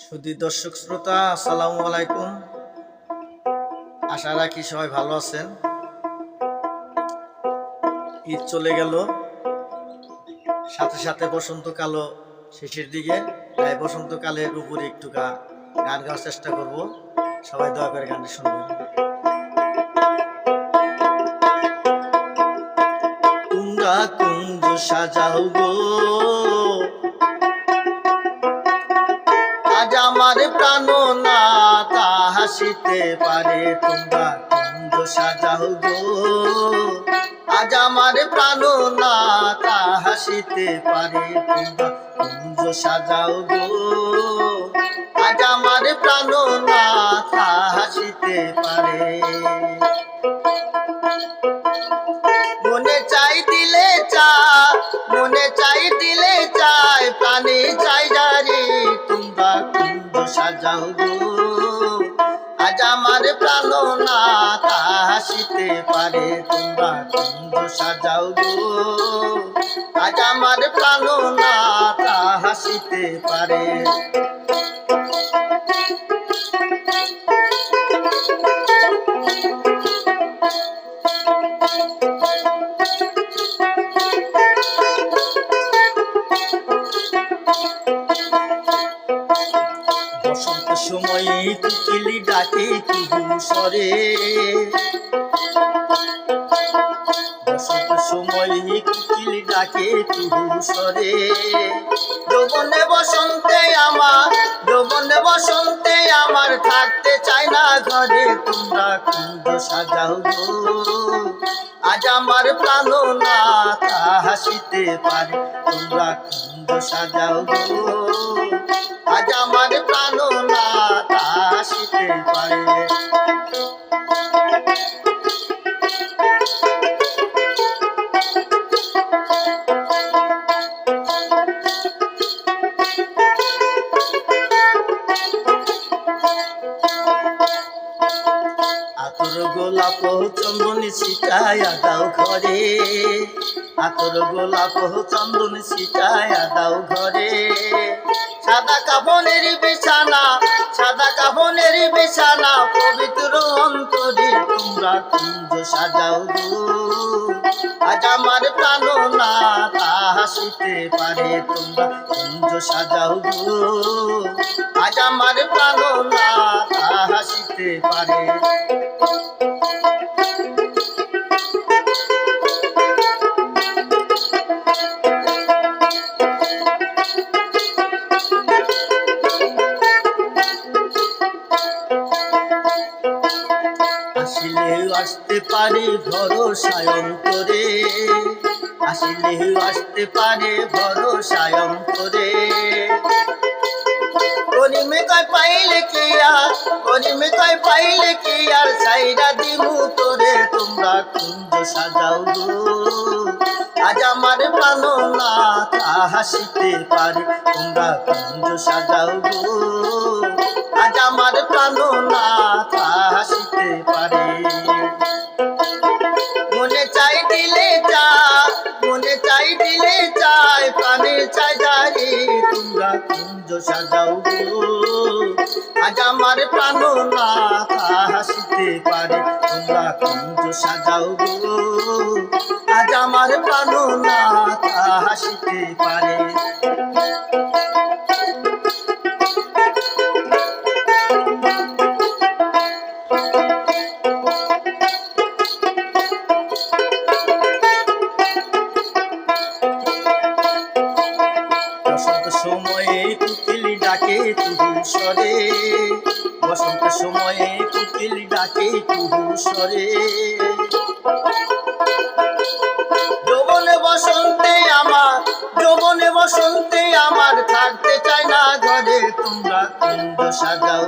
সুদী দর্শক শ্রোতা, আসসালামু আলাইকুম। আশা রাখি সবাই ভালো আছেন। ঈদ চলে গেল। সাথে সাথে বসন্তকালও শেষের দিকে। তাই বসন্তকালের উপরে একটু গা- গান গাওয়ার চেষ্টা করব। সবাই দয়া করে গানটি শুনবেন। তোমরা কুঞ্জ সাজাও গো। হাসিতে পারে তোমরা কুঞ্জ সাজাও গো। আজ আমার প্রাণ না তা হাসিতে পারে তোমরা কুঞ্জ সাজাও গো। আজ আমার প্রাণ না তা হাসিতে পারে। মনে চাই দিলে চা, মনে চাই দিলে চাই, প্রাণে চাই জারি তোমরা কুঞ্জ সাজাও গো। প্রাণ না তা হাসিতে পারে, তোমরা কুঞ্জ সাজাও গো। আজ আমার প্রাণ না তা পারে। সময়ে কিকিলি ডাকে কুহু সরে বসন্ত সময়ে কিকিলি ডাকে কুহু সরে যৌবনে বসন্তে আমার, যৌবনে বসন্তে আমার থাকতে চাই না ঘরে তোমরা কুঞ্জ সাজাও আজ আমার প্রাণ না হাসিতে পারে, তোমরা কুঞ্জ সাজাও আজ আমার প্রাণ না হাসিতে পারে। চন্দন সিটায়া দাও ঘরে। আতর গোলাপ চন্দন সিটায়া দাও ঘরে। সাদা কাপনের বিছানা, সাদা কাপনের বিছানা, পবিত্র অন্তরে তোমরা কুঞ্জ সাজাও আজ আমার প্রাণ না তা হাসিতে পারে, তোমরা কুঞ্জ সাজাও আজ আমার প্রাণ না তা হাসিতে পারে। আসিলেও আসতে পারে ভরসায় অন্তরে আসিলেও আসতে পারে ভরসায় অন্তরে করিমে কয় পাইলে কি আর? করিমে কয় পাইলে কি আর? সাইরা দিমু তোরে, তোমরা কুঞ্জ সাজাও আজ আমার প্রাণ না হাসিতে পারে, তোমরা কুঞ্জ সাজাও আজ আমার প্রাণ না পারে। মনে চাই দিলে চা মনে চাই দিলে চাই প্রাণে চাই যাই তোমরা কুঞ্জ সাজাও আজ আমার প্রাণ না হাসিতে পারে, তোমরা কুঞ্জ সাজাও আজ আমার প্রাণ না হাসিতে পারে। সরে বসন্ত সময়ে কুকিলি ডাকে কুহু সরে যৌবনে বসন্তে আমার, যৌবনে বসন্তে আমার থাকতে চাই না ঘরে তোমরা কুঞ্জ সাজাও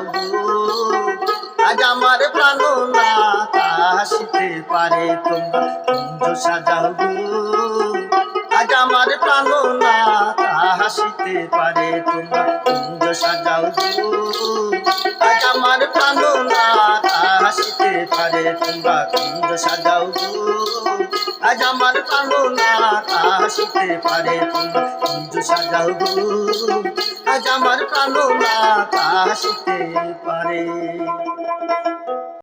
আজ আমার প্রাণ না তা হাসিতে পারে, তোমরা কুঞ্জ সাজাও আজ আমার প্রাণ হাসিতে পারে তোমরা কুঞ্জ সাজাও আজ আমার প্রাণ না হাসিতে পারে তোমরা কুঞ্জ সাজাও আজ আমার প্রাণ না কাশিতে পারে তোমরা কুঞ্জ সাজাও আজ আমার প্রাণ না কাশিতে পারে।